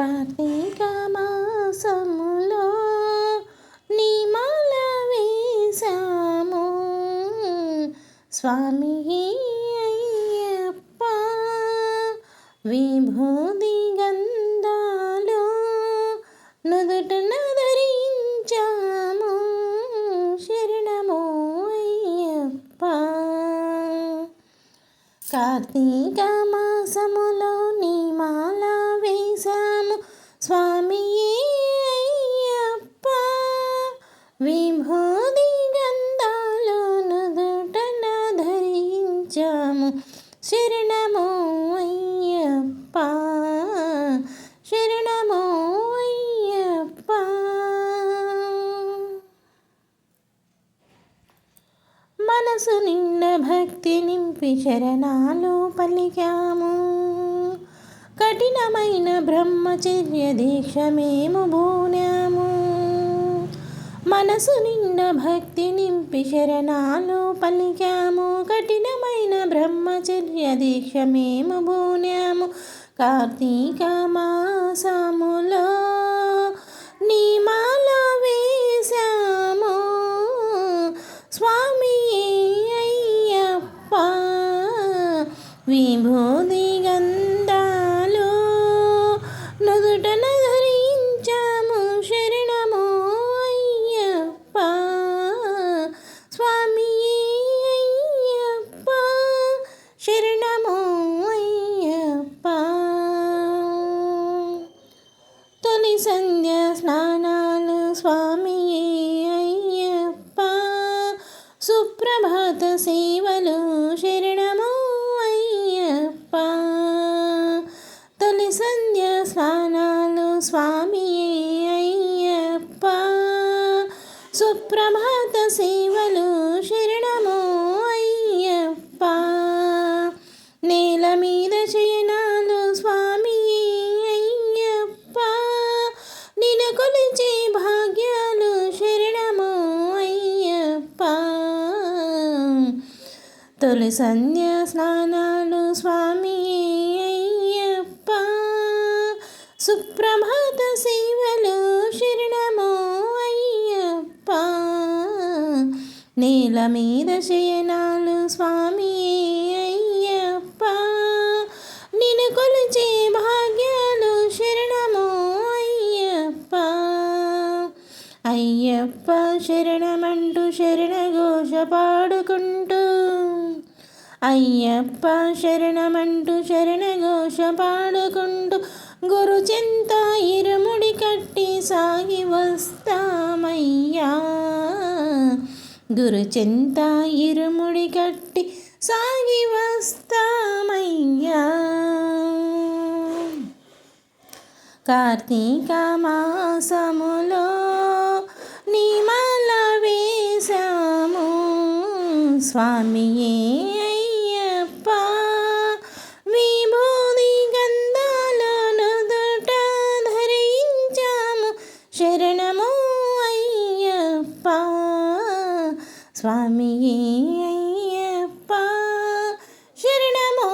కార్తీక మాసములో నిమల వేశాము. స్వామి అయ్యప్ప విభూది మనసు నిండ భక్తి నింపి శరణాలు పలికాము. కఠినమైన బ్రహ్మచర్య దీక్ష మేము బూనాము. మనసు నిండ భక్తి నింపి శరణాలు పలికాము. కఠినమైన బ్రహ్మచర్య దీక్ష మేము బూనాము. కార్తీక మాసములో నీ మా సుప్రభాత సేవలు శరణము అయ్యప్ప. తొలి సంధ్య స్నానాలు స్వామి అయ్యప్ప. సుప్రభాత సేవలు శరణము తొలి సంధ్య స్నానాలు స్వామి అయ్యప్ప. సుప్రభాత సేవలు శరణమో అయ్యప్ప. నేల మీద శయనాలు స్వామి అయ్యప్ప. నిన్ను కొలిచే భాగ్యాలు శరణమో అయ్యప్ప. అయ్యప్ప శరణమంటూ శరణ ఘోష పాడుకుంటూ అయ్యప్ప శరణమంటూ శరణ ఘోష పాడుకుంటూ గురు చింత ఇరుముడి కట్టి సాగి వస్తామయ్యా. గురు చింత ఇరుముడి కట్టి సాగి వస్తామయ్యా. కార్తీక మాసములో నిమల వేశాము. స్వామియే అయ్యప్ప విభూది గంధాల నుదుట ధరించాము. శరణము అయ్యప్ప. స్వామి అయ్యప్ప. శరణము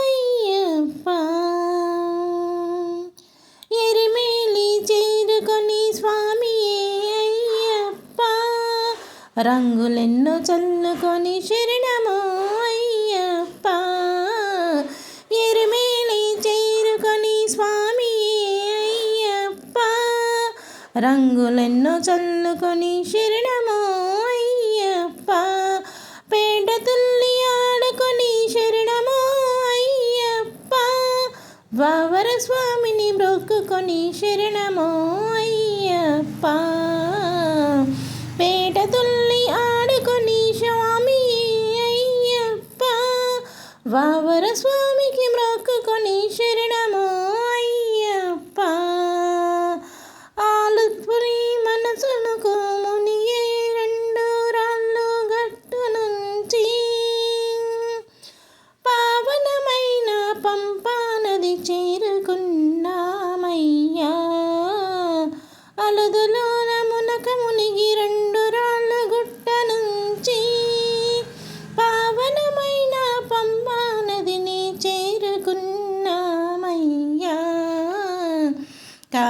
అయ్యప్ప. ఎరిమేలి చేరుకొని స్వామి అయ్యప్ప. రంగులెన్నో చల్లుకొని శరణ రంగులెన్నో చల్లుకొని శరణము అయ్యప్ప. పేట తుల్లి ఆడుకొని శరణము అయ్యప్ప. వావర స్వామిని బ్రొక్కుకొని శరణము అయ్యప్ప. పేట తుల్లి ఆడుకొని స్వామి అయ్యప్ప. వావర స్వామికి మ్రో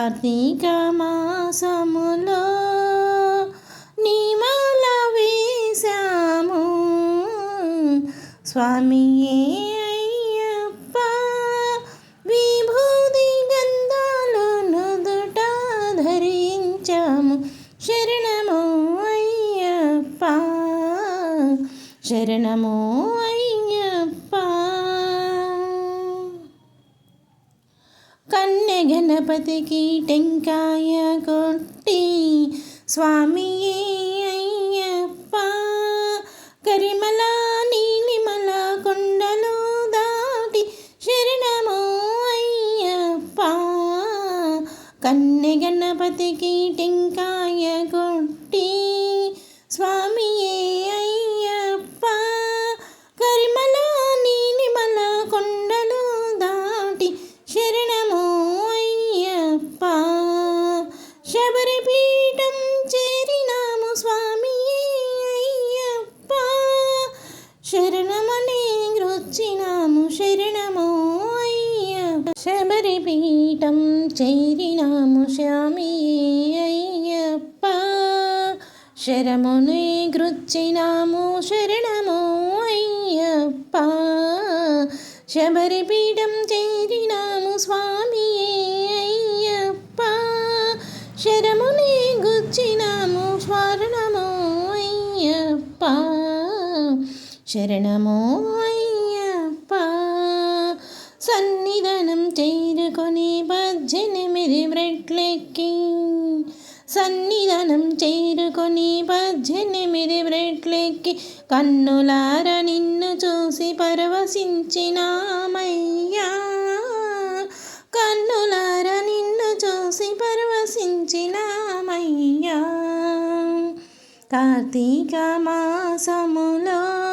కార్తీక మాసములో నిమల వేశాము. స్వామియే అయ్యప్ప విభూది గంధాలు నుదుట ధరించాము. శరణము అయ్యప్ప శరణము గణపతికి టెంకాయ కొట్టి స్వామియే అయ్యప్ప కరిమల నీలిమల కొండలు దాటి శరణము అయ్యప్ప. కన్నె గణపతికి టెంకాయ కొట్టి స్వామియే అయ్యప్ప కరిమల నీలిమల కొండలు దాటి శరణము అయ్యప్ప శబరిపీఠం చేరినాము స్వామి అయ్యప్ప. శరణమనే గృచ్చినాము శరణము అయ్యప్ప. శబరిపీఠం చేరినాము స్వామి అయ్యప్ప. శరమునే గృచ్చినాము శరణము అయ్యప్ప. శబరిపీఠం చేరినాము స్వామి శరణమో అయ్యప్ప సన్నిధానం చేరుకొని పద్దెనిమిది బ్రెట్లెక్కి సన్నిధానం చేరుకొని పద్దెనిమిది బ్రెట్లెక్కి కన్నులార నిన్ను చూసి పరవశించినామయ్యా. కన్నులార నిన్ను చూసి పరవశించినామయ్యా. కార్తీక మాసములో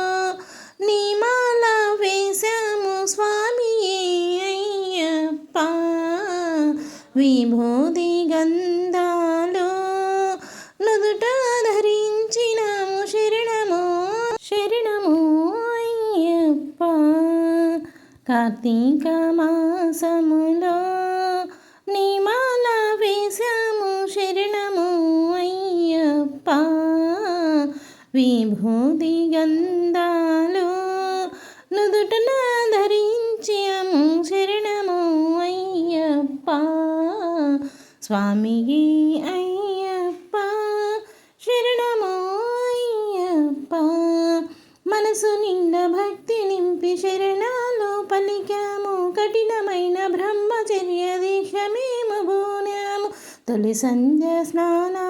విభూది గంధాలు నుదుట ధరించినాము శరణము శరణము అయ్యప్ప. కార్తీక మాసములో నిమాల వేశాము శరణము అయ్యప్ప. విభూతి గంధాలు నుదుటన స్వామికి అయ్యప్ప శరణమో అయ్యప్ప మనసు నిండా భక్తి నింపి శరణాలు పలికాము. కఠినమైన బ్రహ్మచర్య దీక్ష మేము బూనాము తొలి సంధ్య స్నానం